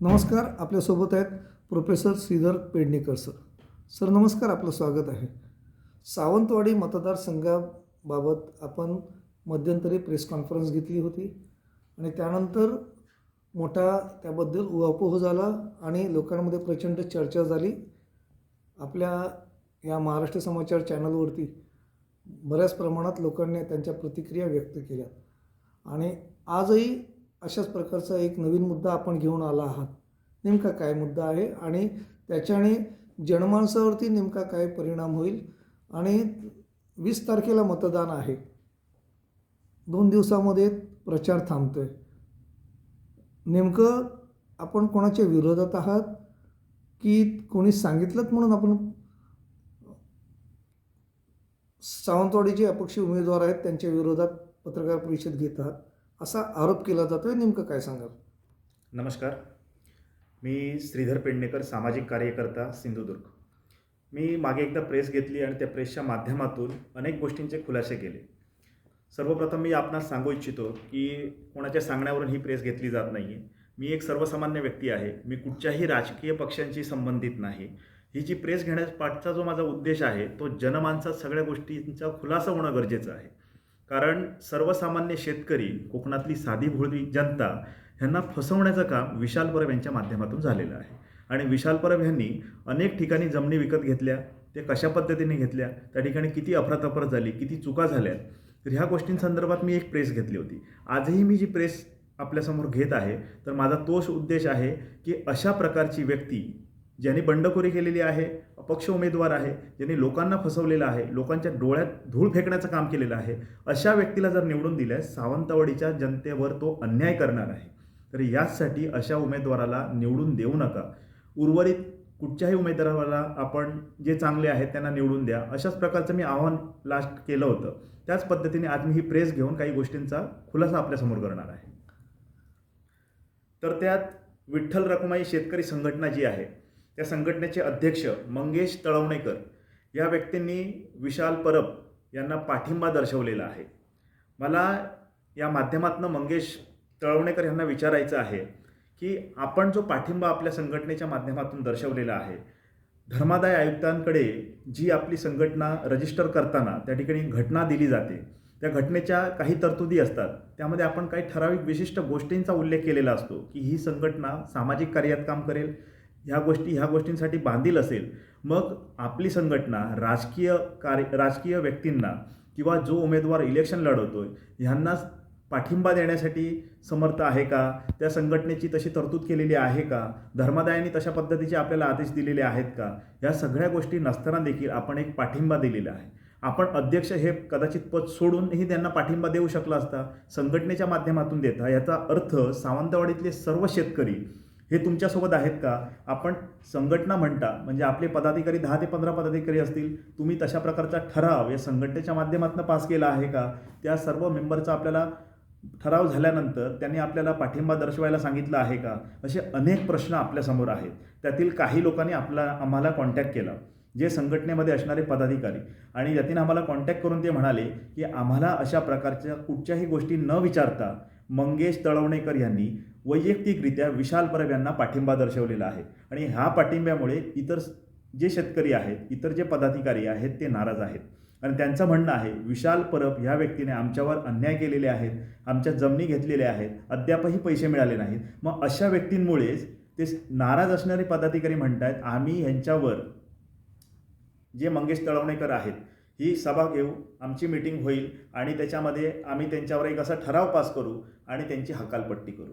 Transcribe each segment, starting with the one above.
नमस्कार आपल्यासोबत आहेत professor Shridhar Pednekar sir. Sir नमस्कार आपलं स्वागत आहे. सावंतवाडी मतदारसंघाबाबत आपण मध्यंतरी प्रेस कॉन्फरन्स घेतली होती आणि त्यानंतर मोठा त्याबद्दल उहापोह झाला आणि लोकांमध्ये प्रचंड चर्चा झाली. आपल्या या महाराष्ट्र समाचार चॅनलवरती बऱ्याच प्रमाणात लोकांनी त्यांच्या प्रतिक्रिया व्यक्त केल्या आणि आजही अशाच प्रकारचा एक नवीन मुद्दा आपण घेऊन आला आहात. नेमका काय मुद्दा आहे आणि त्याच्याने जनमानसावरती नेमका काय परिणाम होईल आणि वीस तारखेला मतदान आहे. दोन दिवसामध्ये प्रचार थांबतो आहे नेमकं आपण कोणाच्या विरोधात आहात? की कोणी सांगितलंत म्हणून आपण सावंतवाडीचे अपक्ष उमेदवार आहेत त्यांच्या विरोधात पत्रकार परिषद घेत आहात? असा आरोप केला जातोय. नेमकं काय सांगाल? नमस्कार. मी श्रीधर पेडणेकर सामाजिक कार्यकर्ता सिंधुदुर्ग. मी मागे एकदा प्रेस घेतली आणि त्या प्रेसच्या माध्यमातून अनेक गोष्टींचे खुलासे केले. सर्वप्रथम मी आपणास सांगू इच्छितो की कोणाच्या सांगण्यावरून ही प्रेस घेतली जात नाही आहे मी एक सर्वसामान्य व्यक्ती आहे. मी कुठच्याही राजकीय पक्षांशी संबंधित नाही. ही जी प्रेस घेण्यास पाठचा जो माझा उद्देश आहे तो जनमानसात सगळ्या गोष्टींचा खुलासा होणं गरजेचं आहे. कारण सर्वसामान्य शेतकरी कोकणातली साधी भोळी जनता ह्यांना फसवण्याचं काम विशाल परब यांच्या माध्यमातून झालेलं आहे. आणि विशाल परब यांनी अनेक ठिकाणी जमिनी विकत घेतल्या ते कशा पद्धतीने घेतल्या त्या ठिकाणी किती अफरातफर झाली किती चुका झाल्या तर ह्या गोष्टींसंदर्भात मी एक प्रेस घेतली होती. आजही मी जी प्रेस आपल्यासमोर घेत आहे तर माझा तोच उद्देश आहे की अशा प्रकारची व्यक्ती ज्यांनी बंडखोरी केलेली आहे अपक्ष उमेदवार आहे ज्यांनी लोकांना फसवलेलं आहे लोकांच्या डोळ्यात धूळ फेकण्याचं काम केलेलं आहे अशा व्यक्तीला जर निवडून दिल्यास सावंतवाडीच्या जनतेवर तो अन्याय करणार आहे. तर याचसाठी अशा उमेदवाराला निवडून देऊ नका. उर्वरित कुठच्याही उमेदवाराला आपण जे चांगले आहेत त्यांना निवडून द्या. अशाच प्रकारचं मी आव्हान लास्ट केलं होतं. त्याच पद्धतीने आज मी ही प्रेस घेऊन काही गोष्टींचा खुलासा आपल्यासमोर करणार आहे. तर त्यात विठ्ठल रखुमाई शेतकरी संघटना जी आहे त्या संघटनेचे अध्यक्ष मंगेश तळवणेकर या व्यक्तींनी विशाल परब यांना पाठिंबा दर्शवलेला आहे. मला या माध्यमातून मंगेश तळवणेकर यांना विचारायचं आहे की आपण जो पाठिंबा आपल्या संघटनेच्या माध्यमातून दर्शवलेला आहे धर्मादाय आयुक्तांकडे जी आपली संघटना रजिस्टर करताना त्या ठिकाणी घटना दिली जाते त्या घटनेच्या काही तरतुदी असतात त्यामध्ये आपण काही ठराविक विशिष्ट गोष्टींचा उल्लेख केलेला असतो की ही संघटना सामाजिक कार्यात काम करेल ह्या गोष्टी ह्या गोष्टींसाठी बांधील असेल मग आपली संघटना राजकीय कार्य राजकीय व्यक्तींना किंवा जो उमेदवार इलेक्शन लढवतो आहे ह्यांना पाठिंबा देण्यासाठी समर्थ आहे का? त्या संघटनेची तशी तरतूद केलेली आहे का? धर्मादायांनी तशा पद्धतीचे आपल्याला आदेश दिलेले आहेत का? या सगळ्या गोष्टी नसताना देखील आपण एक पाठिंबा दिलेला आहे. आपण अध्यक्ष हे कदाचित पद सोडूनही त्यांना पाठिंबा देऊ शकला असता संघटनेच्या माध्यमातून देता याचा अर्थ सावंतवाडीतले सर्व शेतकरी हे तुमच्यासोबत आहेत का? आपण संघटना म्हणता म्हणजे आपले पदाधिकारी दहा ते पंधरा पदाधिकारी असतील तुम्ही तशा प्रकारचा ठराव या संघटनेच्या माध्यमातून पास केला आहे का? त्या सर्व मेंबरचा आपल्याला ठराव झाल्यानंतर त्यांनी आपल्याला पाठिंबा दर्शवायला सांगितलं आहे का? असे अनेक प्रश्न आपल्यासमोर आहेत. त्यातील काही लोकांनी आपला आम्हाला कॉन्टॅक्ट केला जे संघटनेमध्ये असणारे पदाधिकारी. आणि त्यातील आम्हाला कॉन्टॅक्ट करून ते म्हणाले की आम्हाला अशा प्रकारच्या कुठच्याही गोष्टी न विचारता मंगेश तळवणेकर यांनी वैयक्तिकरित्या विशाल परब यांना पाठिंबा दर्शवलेला आहे. आणि ह्या पाठिंब्यामुळे इतर जे शेतकरी आहेत इतर जे पदाधिकारी आहेत ते नाराज आहेत. आणि त्यांचं म्हणणं आहे विशाल परब ह्या व्यक्तीने आमच्यावर अन्याय केलेले आहेत आमच्या जमिनी घेतलेल्या आहेत अद्यापही पैसे मिळाले नाहीत. मग अशा व्यक्तींमुळेच ते नाराज असणारे पदाधिकारी म्हणतात आम्ही ह्यांच्यावर जे मंगेश तळवणेकर आहेत ही सभा घेऊ आमची मीटिंग होईल आणि त्याच्यामध्ये आम्ही त्यांच्यावर एक असा ठराव पास करू आणि त्यांची हकालपट्टी करू.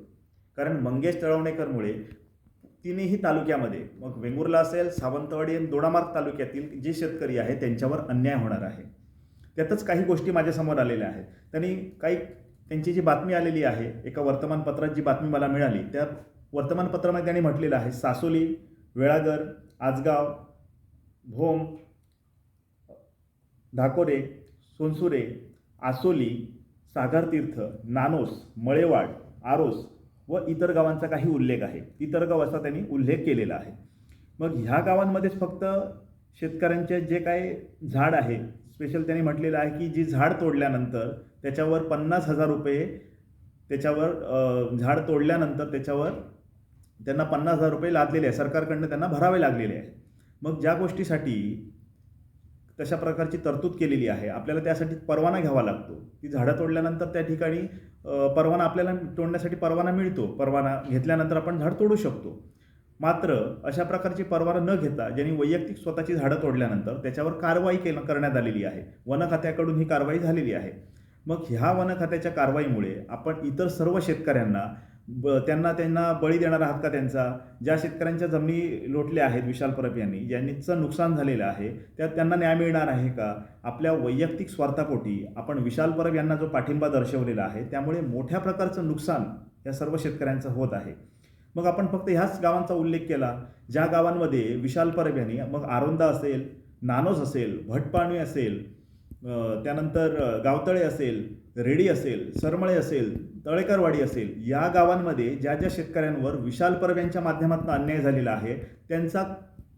कारण मंगेश तळवणेकरमुळे तिन्ही तालुक्यामध्ये मग वेंगुर्ला असेल सावंतवाडी आणि दोडामार्ग तालुक्यातील जे शेतकरी आहेत त्यांच्यावर अन्याय होणार आहे. त्यातच काही गोष्टी माझ्यासमोर आलेल्या आहेत. त्यांनी काही त्यांची जी बातमी आलेली आहे एका वर्तमानपत्रात जी बातमी मला मिळाली त्या वर्तमानपत्रामध्ये त्यांनी म्हटलेलं आहे सासोली वेळागर आजगाव भोम धाकोरे सोनसुरे आसोली सागरतीर्थ नानोस मळेवाड आरोस व इतर गावांचा काही उल्लेख आहे. इतर गाव असा त्यांनी उल्लेख केलेला आहे. मग ह्या गावांमध्येच फक्त शेतकऱ्यांचे जे काय झाड आहे स्पेशल त्यांनी म्हटलेलं आहे की जी झाड तोडल्यानंतर त्याच्यावर पन्नास हजार रुपये त्याच्यावर झाड तोडल्यानंतर त्याच्यावर त्यांना पन्नास हजार रुपये लादलेले आहे. सरकारकडनं त्यांना भरावे लागलेले आहे. मग ज्या गोष्टीसाठी तशा प्रकारची तरतूद केलेली आहे आपल्याला त्यासाठी परवाना घ्यावा लागतो. ती झाडं तोडल्यानंतर त्या ठिकाणी परवाना आपल्याला तोडण्यासाठी परवाना मिळतो. परवाना घेतल्यानंतर आपण झाड तोडू शकतो. मात्र अशा प्रकारची परवाना न घेता ज्यांनी वैयक्तिक स्वतःची झाडं तोडल्यानंतर त्याच्यावर कारवाई केलं करण्यात आलेली आहे. वन खात्याकडून ही कारवाई झालेली आहे. मग ह्या वन खात्याच्या कारवाईमुळे आपण इतर सर्व शेतकऱ्यांना ब त्यांना त्यांना बळी देणार आहात का त्यांचा. ज्या शेतकऱ्यांच्या जमिनी लोटल्या आहेत विशाल परब यांनी ज्यांचं नुकसान झालेलं आहे त्यात त्यांना न्याय मिळणार आहे का? आपल्या वैयक्तिक स्वार्थापोटी आपण विशाल परब यांना जो पाठिंबा दर्शवलेला आहे त्यामुळे मोठ्या प्रकारचं नुकसान या सर्व शेतकऱ्यांचं होत आहे. मग आपण फक्त ह्याच गावांचा उल्लेख केला. ज्या गावांमध्ये विशाल परब यांनी मग आरोंदा असेल नानोस असेल भटपाणी असेल त्यानंतर गावतळे असेल रेडी असेल सरमळे असेल तळेकरवाडी असेल या गावांमध्ये ज्या ज्या शेतकऱ्यांवर विशाल परब यांच्या माध्यमातून अन्याय झालेला आहे त्यांचा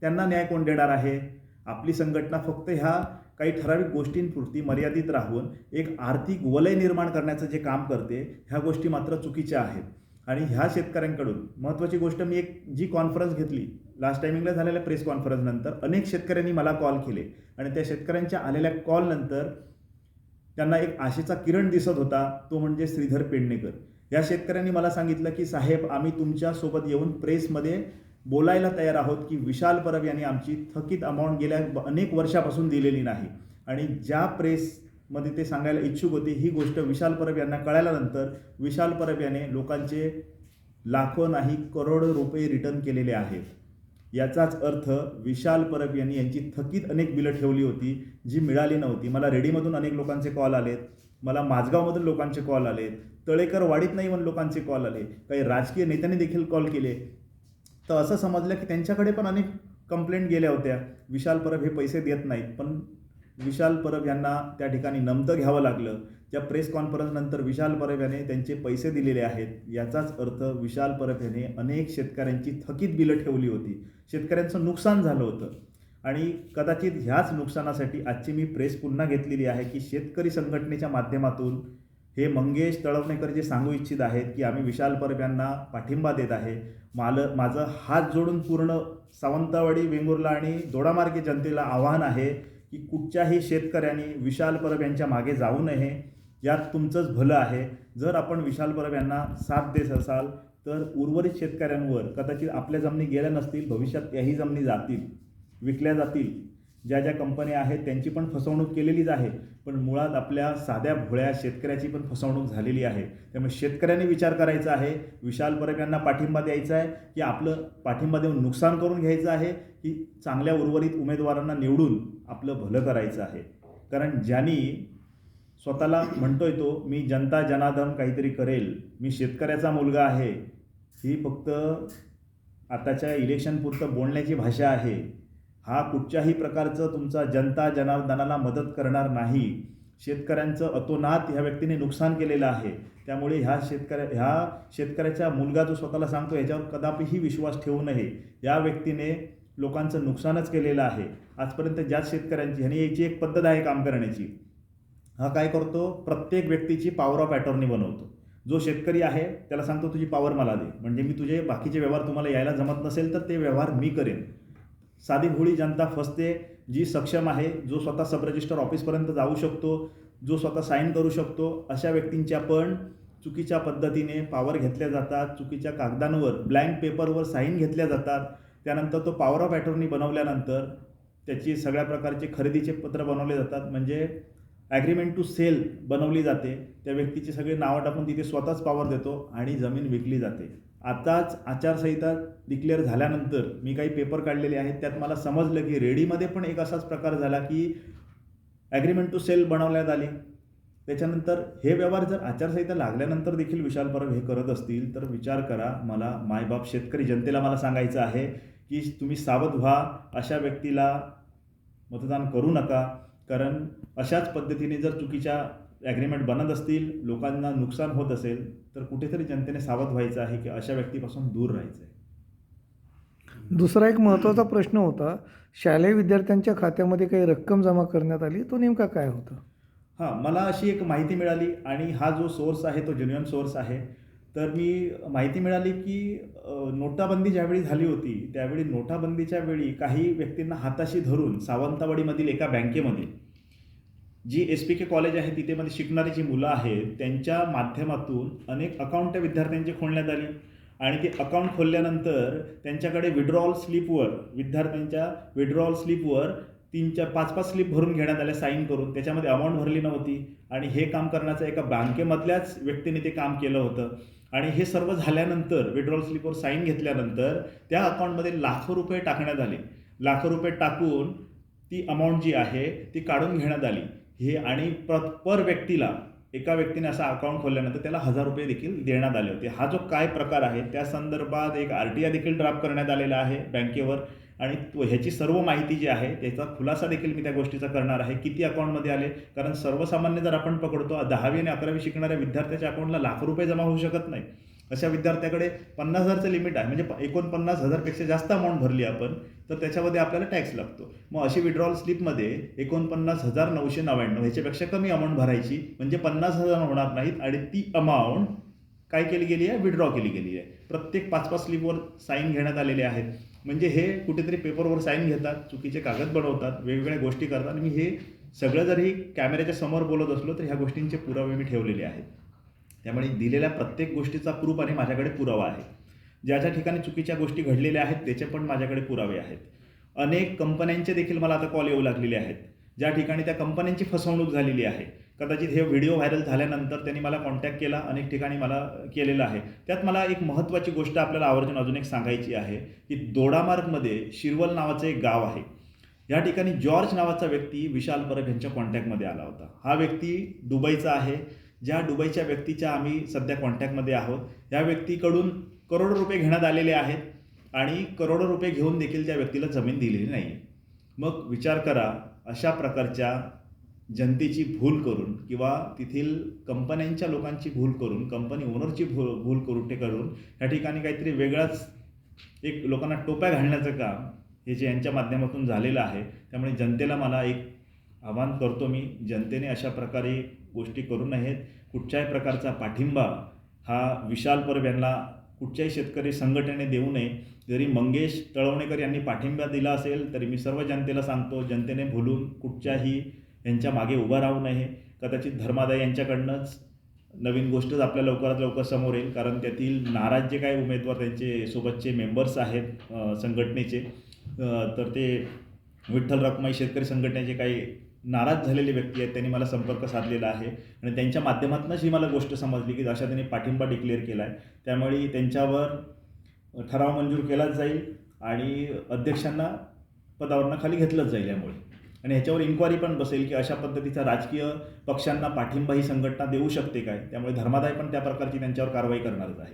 त्यांना न्याय कोण देणार आहे? आपली संघटना फक्त ह्या काही ठराविक गोष्टींपुरती मर्यादित राहून एक आर्थिक वलय निर्माण करण्याचं जे काम करते ह्या गोष्टी मात्र चुकीच्या आहेत. आणि ह्या शेतकऱ्यांकडून महत्त्वाची गोष्ट मी एक जी कॉन्फरन्स घेतली लास्ट टायमिंगला झालेल्या प्रेस कॉन्फरन्सनंतर अनेक शेतकऱ्यांनी मला कॉल केले. आणि त्या शेतकऱ्यांच्या आलेल्या कॉलनंतर त्यांना एक आशेचा किरण दिसत होता तो म्हणजे श्रीधर पेडणेकर. या शेतकऱ्यांनी मला सांगितलं की साहेब आम्ही तुमच्यासोबत येऊन प्रेसमध्ये बोलायला तयार आहोत की विशाल परब यांनी आमची थकीत अमाऊंट गेल्या अनेक वर्षापासून दिलेली नाही. आणि ज्या प्रेसमध्ये ते सांगायला इच्छुक होते ही गोष्ट विशाल परब यांना कळाल्यानंतर विशाल परब याने लोकांचे लाखो नाही करोडो रुपये रिटर्न केलेले आहेत. याचाच अर्थ विशाल परब यांनी यांची थकीत अनेक बिलं ठेवली होती जी मिळाली नव्हती. मला रेडीमधून अनेक लोकांचे कॉल आलेत. मला माझगावमधून लोकांचे कॉल आलेत. तळेकर वाडीत नाही म्हणून लोकांचे कॉल आले काही राजकीय नेत्यांनी देखील कॉल केले. तर असं समजलं की त्यांच्याकडे पण अनेक कंप्लेंट गेल्या होत्या. विशाल परब हे पैसे देत नाहीत पण विशाल परब यांना त्या ठिकाणी नमतं घ्यावं लागलं. त्या प्रेस कॉन्फरन्सनंतर विशाल परब याने त्यांचे पैसे दिलेले आहेत याचाच अर्थ विशाल परब याने अनेक शेतकऱ्यांची थकीत बिलं ठेवली होती. शेतकऱ्यांचं नुकसान झालं होतं. आणि कदाचित ह्याच नुकसानासाठी आजची मी प्रेस पुन्हा घेतलेली आहे की शेतकरी संघटनेच्या माध्यमातून हे मंगेश तळवणेकर जे सांगू इच्छित आहेत की आम्ही विशाल परब यांना पाठिंबा देत आहे. माल माझं हात जोडून पूर्ण सावंतवाडी वेंगुर्ला आणि दोडामार्गे जनतेला आव्हान आहे की कुठच्याही शेतकऱ्यांनी विशाल परब यांच्या मागे जाऊ नये. यात तुमचंच भलं आहे. जर आपण विशाल परब यांना साथ देत असाल तर उर्वरित शेतकऱ्यांवर कदाचित आपल्या जमिनी गेल्या नसतील भविष्यात त्याही जमिनी जातील विकल्या जातील. ज्या ज्या कंपन्या आहेत त्यांची पण फसवणूक केलेलीच आहे पण मुळात आपल्या साध्या भोळ्या शेतकऱ्याची पण फसवणूक झालेली आहे. त्यामुळे शेतकऱ्यांनी विचार करायचा आहे विशाल परब यांना पाठिंबा द्यायचा आहे की आपलं पाठिंबा देऊन नुकसान करून घ्यायचं आहे की चांगल्या उर्वरित उमेदवारांना निवडून आपलं भलं करायचं आहे. कारण ज्यांनी स्वतःला म्हणतोय तो मी जनता जनाधन काहीतरी करेल मी शेतकऱ्याचा मुलगा आहे ही फक्त आताच्या इलेक्शनपुरतं बोलण्याची भाषा आहे हा कुठच्याही प्रकारचं तुमचा जनता जनार्दनाला मदत करणार नाही. शेतकऱ्यांचं अतोनात ह्या व्यक्तीने नुकसान केलेलं आहे. त्यामुळे ह्या शेतकऱ्या ह्या शेतकऱ्याचा मुलगा जो स्वतःला सांगतो ह्याच्यावर कदापिही विश्वास ठेवू नये. या व्यक्तीने लोकांचं नुकसानच केलेलं आहे. आजपर्यंत ज्या शेतकऱ्यांची ह्यानी याची एक पद्धत आहे काम करण्याची. हा काय करतो? प्रत्येक व्यक्तीची पॉवर ऑफ अटॉर्नी बनवतो. जो शेतकरी आहे त्याला सांगतो तुझी पॉवर मला दे. म्हणजे मी तुझे बाकीचे व्यवहार तुम्हाला यायला जमत नसेल तर ते व्यवहार मी करेन. साधी भोळी जनता फसते जी सक्षम आहे जो स्वतः सब रजिस्टर ऑफिसपर्यंत जाऊ शकतो जो स्वतः साईन करू शकतो अशा व्यक्तींच्या पण चुकीच्या पद्धतीने पॉवर घेतल्या जातात चुकीच्या कागदांवर ब्लँक पेपरवर साईन घेतल्या जातात. त्यानंतर तो पॉवर ऑफ अटॉर्नी बनवल्यानंतर त्याची सगळ्या प्रकारचे खरेदीचे पत्र बनवले जातात. म्हणजे ॲग्रीमेंट टू सेल बनवली जाते. त्या व्यक्तीची सगळी नावं टाकून तिथे स्वतःच पॉवर देतो आणि जमीन विकली जाते. आताच आचारसंहिता डिक्लेअर झाल्यानंतर मी काही पेपर काढलेले आहेत. त्यात मला समजलं की रेडीमध्ये पण एक असाच प्रकार झाला की ॲग्रीमेंट टू सेल बनवण्यात आली. त्याच्यानंतर हे व्यवहार जर आचारसंहिता लागल्यानंतर देखील विशाल परब हे करत असतील तर विचार करा मला मायबाप शेतकरी जनतेला मला सांगायचं आहे की तुम्ही सावध व्हा अशा व्यक्तीला मतदान करू नका. कारण अशाच पद्धतीने जर चुकीच्या ॲग्रीमेंट बनत असतील लोकांना नुकसान होत असेल तर कुठेतरी जनतेने सावध व्हायचं आहे की अशा व्यक्तीपासून दूर राहायचं आहे दुसरा एक महत्त्वाचा प्रश्न होता शालेय विद्यार्थ्यांच्या खात्यामध्ये काही रक्कम जमा करण्यात आली तो नेमका काय होता? हां मला अशी एक माहिती मिळाली आणि हा जो सोर्स आहे तो जेन्युअन सोर्स आहे. तर मी माहिती मिळाली की नोटाबंदी ज्यावेळी झाली होती त्यावेळी नोटाबंदीच्या वेळी काही व्यक्तींना हाताशी धरून सावंतवाडीमधील एका बँकेमध्ये G S P K college आहे तिथे मध्ये शिकणारी जी मुलं आहेत त्यांच्या माध्यमातून अनेक अकाउंट त्या विद्यार्थ्यांची खोलण्यात आली. आणि ते अकाउंट खोलल्यानंतर त्यांच्याकडे विड्रॉल स्लिपवर विद्यार्थ्यांच्या विड्रॉल स्लिपवर तीन चार पाच पाच स्लिप भरून घेण्यात आल्या साईन करून. त्याच्यामध्ये अमाऊंट भरली नव्हती. आणि हे काम करण्याचं एका बँकेमधल्याच व्यक्तीने ते काम केलं होतं. आणि हे सर्व झाल्यानंतर विड्रॉल स्लिपवर साईन घेतल्यानंतर त्या अकाउंटमध्ये लाखो रुपये टाकण्यात आले. लाखो रुपये टाकून ती अमाऊंट जी आहे ती काढून घेण्यात आली. हे आणि प्र पर व्यक्तीला एका व्यक्तीने असा अकाउंट खोलल्यानंतर त्याला हजार रुपये देखील देण्यात आले होते. हा जो काय प्रकार आहे त्या संदर्भात एक आर टी आय देखील ड्राफ्ट करण्यात आलेला आहे बँकेवर. आणि तो ह्याची सर्व माहिती जी आहे त्याचा खुलासा देखील मी त्या गोष्टीचा करणार आहे. किती अकाउंटमध्ये आले? कारण सर्वसामान्य जर आपण पकडतो दहावी आणि अकरावी शिकणाऱ्या विद्यार्थ्याच्या अकाउंटला लाख रुपये जमा होऊ शकत नाही. अशा विद्यार्थ्याकडे पन्नास हजारचं लिमिट आहे. म्हणजे एकोणपन्नास हजारपेक्षा जास्त अमाऊंट भरली आपण तर त्याच्यामध्ये आपल्याला टॅक्स लागतो. मग अशी विड्रॉल स्लिपमध्ये एकोणपन्नास हजार नऊशे नव्याण्णव ह्याच्यापेक्षा कमी अमाऊंट भरायची म्हणजे पन्नास हजार होणार नाहीत आणि ती अमाऊंट काय केली गेली आहे? विड्रॉ केली गेली आहे. प्रत्येक पाच पाच स्लिपवर साईन घेण्यात आलेले आहेत. म्हणजे हे कुठेतरी पेपरवर साईन घेतात चुकीचे कागद बनवतात वेगवेगळ्या गोष्टी करतात. आणि मी हे सगळं जरी कॅमेऱ्याच्या समोर बोलत असलो तर ह्या गोष्टींचे पुरावे मी ठेवलेले आहेत. त्यामुळे दिलेल्या प्रत्येक गोष्टीचा प्रूफ आणि माझ्याकडे पुरावा आहे. ज्या ज्या ठिकाणी चुकीच्या गोष्टी घडलेल्या आहेत त्याचे पण माझ्याकडे पुरावे आहेत. अनेक कंपन्यांचे देखील मला आता कॉल येऊ लागलेले आहेत. ज्या ठिकाणी त्या कंपन्यांची फसवणूक झालेली आहे. कदाचित हे व्हिडिओ व्हायरल झाल्यानंतर त्यांनी मला कॉन्टॅक्ट केला अनेक ठिकाणी मला केलेलं आहे. त्यात मला एक महत्त्वाची गोष्ट आपल्याला आवर्जून अजून एक सांगायची आहे की दोडामार्गमध्ये शिरवल नावाचं एक गाव आहे. या ठिकाणी जॉर्ज नावाचा व्यक्ती विशाल परब यांच्या कॉन्टॅक्टमध्ये आला होता. हा व्यक्ती दुबईचा आहे. ज्या दुबईच्या व्यक्तीच्या आम्ही सध्या कॉन्टॅक्टमध्ये आहोत या व्यक्तीकडून करोडो रुपये घेण्यात आलेले आहेत आणि करोडो रुपये घेऊन देखील त्या व्यक्तीला जमीन दिलेली नाही मग विचार करा अशा प्रकारच्या जनतेची भूल करून किंवा तेथील कंपन्यांच्या लोकांची भूल करून कंपनी ओनरची भूल भूल करून ते करून या ठिकाणी काहीतरी वेगळाच एक लोकांना टोप्या घालण्याचं काम हे जे यांच्या माध्यमातून झालेलं आहे त्यामुळे जनतेला मला एक आवाहन करतो मी जनतेने अशा प्रकारे गोष्टी करू नयेत. कुठच्याही प्रकारचा पाठिंबा हा विशाल परब यांना कुठच्याही शेतकरी संघटनेने देऊ नये. जरी मंगेश तळवणेकर यांनी पाठिंबा दिला असेल तरी मी सर्व जनतेला सांगतो जनतेने भुलून कुठच्याही यांच्या मागे उभं राहू नये. कदाचित धर्मादाय यांच्याकडनंच नवीन गोष्टच आपल्या लवकरात लवकर समोर येईल कारण त्यातील नाराज जे काही उमेदवार त्यांचे सोबतचे मेंबर्स आहेत संघटनेचे तर ते विठ्ठल रखमाई शेतकरी संघटनेचे काही नाराज झालेले व्यक्ती आहेत त्यांनी मला संपर्क साधलेला आहे. आणि त्यांच्या माध्यमातूनच ही मला गोष्ट समजली की अशा त्यांनी पाठिंबा डिक्लेअर केला आहे त्यामुळे त्यांच्यावर ठराव मंजूर केलाच जाईल आणि अध्यक्षांना पदावरनं खाली घेतलंच जाईल यामुळे. आणि ह्याच्यावर इन्क्वायरी पण बसेल की अशा पद्धतीचा राजकीय पक्षांना पाठिंबा ही संघटना देऊ शकते काय? त्यामुळे धर्मादाय पण त्या प्रकारची त्यांच्यावर कारवाई करणारच आहे.